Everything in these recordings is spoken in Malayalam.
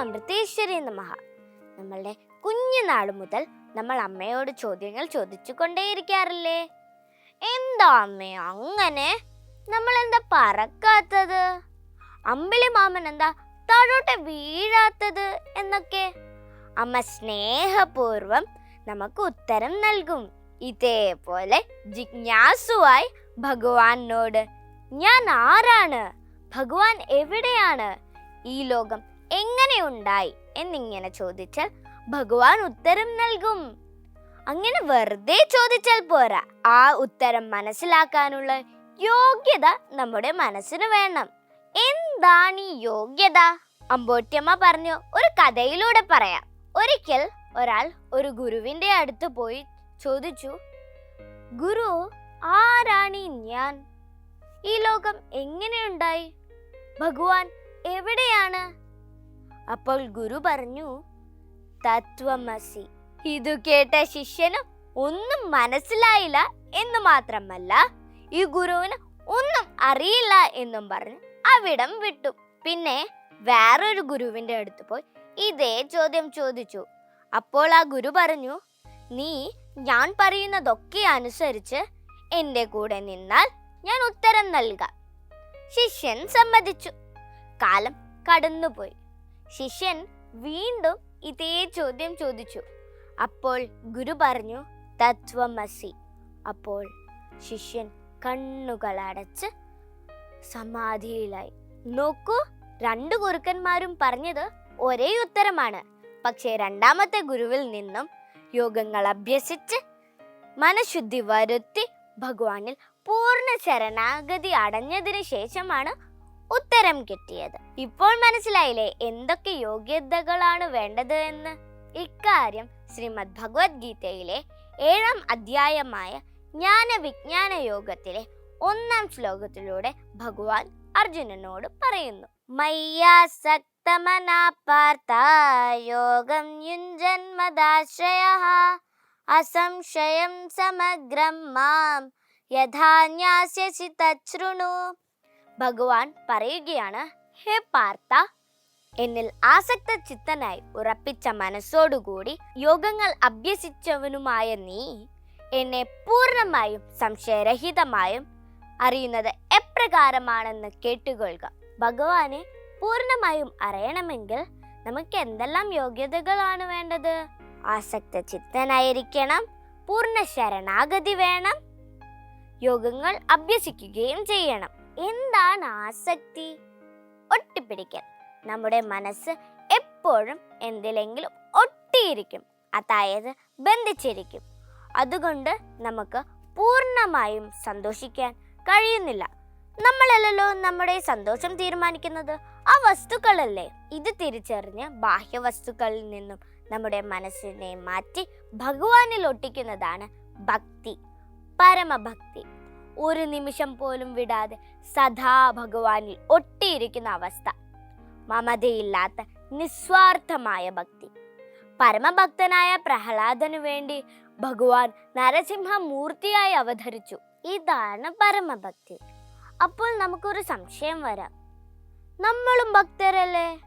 അമൃതേശ്വരി നമഹ നമ്മളുടെ കുഞ്ഞുനാൾ മുതൽ നമ്മൾ അമ്മയോട് ചോദ്യങ്ങൾ ചോദിച്ചു കൊണ്ടേയിരിക്കാറില്ലേ എന്താ അമ്മേ അങ്ങനെ നമ്മൾ എന്താ പറക്കാത്തത്? അമ്പിളി മാമൻ എന്താ താഴോട്ട് വീഴാത്തത് എന്നൊക്കെ? അമ്മ സ്നേഹപൂർവം നമുക്ക് ഉത്തരം നൽകും. ഇതേപോലെ ജിജ്ഞാസുവായി ഭഗവാനോട് ഞാൻ ആരാണ്? ഭഗവാൻ എവിടെയാണ്? ഈ ലോകം എങ്ങനെയുണ്ടായി എന്നിങ്ങനെ ചോദിച്ചാൽ ഭഗവാൻ ഉത്തരം നൽകും. അങ്ങനെ വെറുതെ ചോദിച്ചാൽ പോരാ. ആ ഉത്തരം മനസ്സിലാക്കാനുള്ള യോഗ്യത നമ്മുടെ മനസ്സിന് വേണം. എന്താണ് ഈ യോഗ്യത? അമ്പോട്ടിയമ്മ പറഞ്ഞു ഒരു കഥയിലൂടെ പറയാം. ഒരിക്കൽ ഒരാൾ ഒരു ഗുരുവിന്റെ അടുത്ത് പോയി ചോദിച്ചു ഗുരു ആരാണ് ഞാൻ? ഈ ലോകം എങ്ങനെയുണ്ടായി? ഭഗവാൻ എവിടെയാണ്? അപ്പോൾ ഗുരു പറഞ്ഞു തത്വമസി. ഇതു കേട്ട ശിഷ്യന് ഒന്നും മനസ്സിലായില്ല എന്ന് മാത്രമല്ല ഈ ഗുരുവിന് ഒന്നും അറിയില്ല എന്നും പറഞ്ഞ് അവിടം വിട്ടു. പിന്നെ വേറൊരു ഗുരുവിന്റെ അടുത്ത് പോയി ഇതേ ചോദ്യം ചോദിച്ചു. അപ്പോൾ ആ ഗുരു പറഞ്ഞു നീ ഞാൻ പറയുന്നതൊക്കെ അനുസരിച്ച് എന്റെ കൂടെ നിന്നാൽ ഞാൻ ഉത്തരം നൽകാം. ശിഷ്യൻ സമ്മതിച്ചു. കാലം കടന്നുപോയി. ശിഷ്യൻ വീണ്ടും ഇതേ ചോദ്യം ചോദിച്ചു. അപ്പോൾ ഗുരു പറഞ്ഞു തത്വമസി. അപ്പോൾ ശിഷ്യൻ കണ്ണുകൾ അടച്ച് സമാധിയിലായി. നോക്കൂ രണ്ട് ഗുരുക്കന്മാരും പറഞ്ഞത് ഒരേ ഉത്തരമാണ്. പക്ഷേ രണ്ടാമത്തെ ഗുരുവിൽ നിന്നും യോഗങ്ങൾ അഭ്യസിച്ച് മനഃശുദ്ധി വരുത്തി ഭഗവാനിൽ പൂർണ ശരണാഗതി അടഞ്ഞതിനു ശേഷമാണ് ഉത്തരം കിട്ടിയത്. ഇപ്പോൾ മനസ്സിലായില്ലേ എന്തൊക്കെ യോഗ്യതകളാണ് വേണ്ടത് എന്ന് ഇക്കാര്യം ശ്രീമദ് ഭഗവത്ഗീതയിലെ ഏഴാം അധ്യായമായ ജ്ഞാന വിജ്ഞാന യോഗത്തിലെ ഒന്നാം ശ്ലോകത്തിലൂടെ ഭഗവാൻ അർജുനനോട് പറയുന്നു. യോഗം അസംശയം സമഗ്രം മാം യഥാന്യാസ്യസി തച്ഛൃണു. ഭഗവാൻ പറയുകയാണ് ഹേ പാർത്ത എന്നിൽ ആസക്ത ചിത്തനായി ഉറപ്പിച്ച മനസ്സോടുകൂടി യോഗങ്ങൾ അഭ്യസിച്ചവനുമായ നീ എന്നെ പൂർണമായും സംശയരഹിതമായും അറിയുന്നത് എപ്രകാരമാണെന്ന് കേട്ടുകൊള്ളുക. ഭഗവാനെ പൂർണമായും അറിയണമെങ്കിൽ നമുക്ക് എന്തെല്ലാം യോഗ്യതകളാണ് വേണ്ടത്? ആസക്ത ചിത്തനായിരിക്കണം പൂർണ ശരണാഗതി വേണം യോഗങ്ങൾ അഭ്യസിക്കുകയും ചെയ്യണം. എന്താണ് ആസക്തി? ഒട്ടിപ്പിടിക്കൽ. നമ്മുടെ മനസ്സ് എപ്പോഴും എന്തിലെങ്കിലും ഒട്ടിയിരിക്കും. അതായത് ബന്ധിച്ചിരിക്കും. അതുകൊണ്ട് നമുക്ക് പൂർണമായും സന്തോഷിക്കാൻ കഴിയുന്നില്ല. നമ്മളല്ലല്ലോ നമ്മുടെ സന്തോഷം തീരുമാനിക്കുന്നത്? ആ വസ്തുക്കളല്ലേ? ഇത് തിരിച്ചറിഞ്ഞ് ബാഹ്യ വസ്തുക്കളിൽ നിന്നും നമ്മുടെ മനസ്സിനെ മാറ്റി ഭഗവാനിൽ ഒട്ടിക്കുന്നതാണ് ഭക്തി പരമഭക്തി. ഒരു നിമിഷം പോലും വിടാതെ സദാ ഭഗവാനിൽ ഒട്ടിയിരിക്കുന്ന അവസ്ഥ. മമതയില്ലാത്ത നിസ്വാർത്ഥമായ ഭക്തി. പരമഭക്തനായ പ്രഹ്ലാദനു വേണ്ടി ഭഗവാൻ നരസിംഹ മൂർത്തിയായി അവതരിച്ചു. ഇതാണ് പരമഭക്തി. അപ്പോൾ നമുക്കൊരു സംശയം വരാം. നമ്മളും ഭക്തരല്ലേ?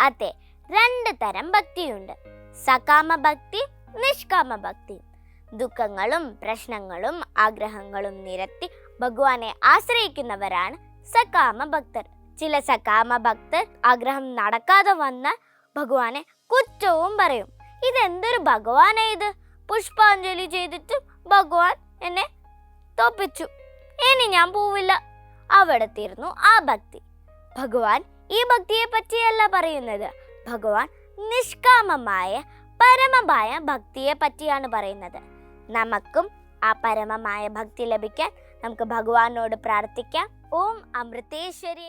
അതെ രണ്ട് തരം ഭക്തിയുണ്ട്. സകാമ ഭക്തി നിഷ്കാമ ഭക്തി ദുഃഖങ്ങളും പ്രശ്നങ്ങളും ആഗ്രഹങ്ങളും നിരത്തി ഭഗവാനെ ആശ്രയിക്കുന്നവരാണ് സകാമ ഭക്തർ. ചില സകാമ ഭക്തർ ആഗ്രഹം നടക്കാതെ വന്നാൽ ഭഗവാനെ കുറ്റവും പറയും. ഇതെന്തൊരു ഭഗവാനാ ഇത്? പുഷ്പാഞ്ജലി ചെയ്തിട്ടും ഭഗവാൻ എന്നെ തോപ്പിച്ചു. ഇനി ഞാൻ പോവില്ല. അവിടെ തീർന്നു ആ ഭക്തി. ഭഗവാൻ ഈ ഭക്തിയെ പറ്റിയല്ല പറയുന്നത്. ഭഗവാൻ നിഷ്കാമമായ പരമമായ ഭക്തിയെ പറ്റിയാണ് പറയുന്നത്. നമുക്കും ആ പരമമായ ഭക്തി ലഭിക്കാൻ നമുക്ക് ഭഗവാനോട് പ്രാർത്ഥിക്കാം. ഓം അമൃതേശ്വരി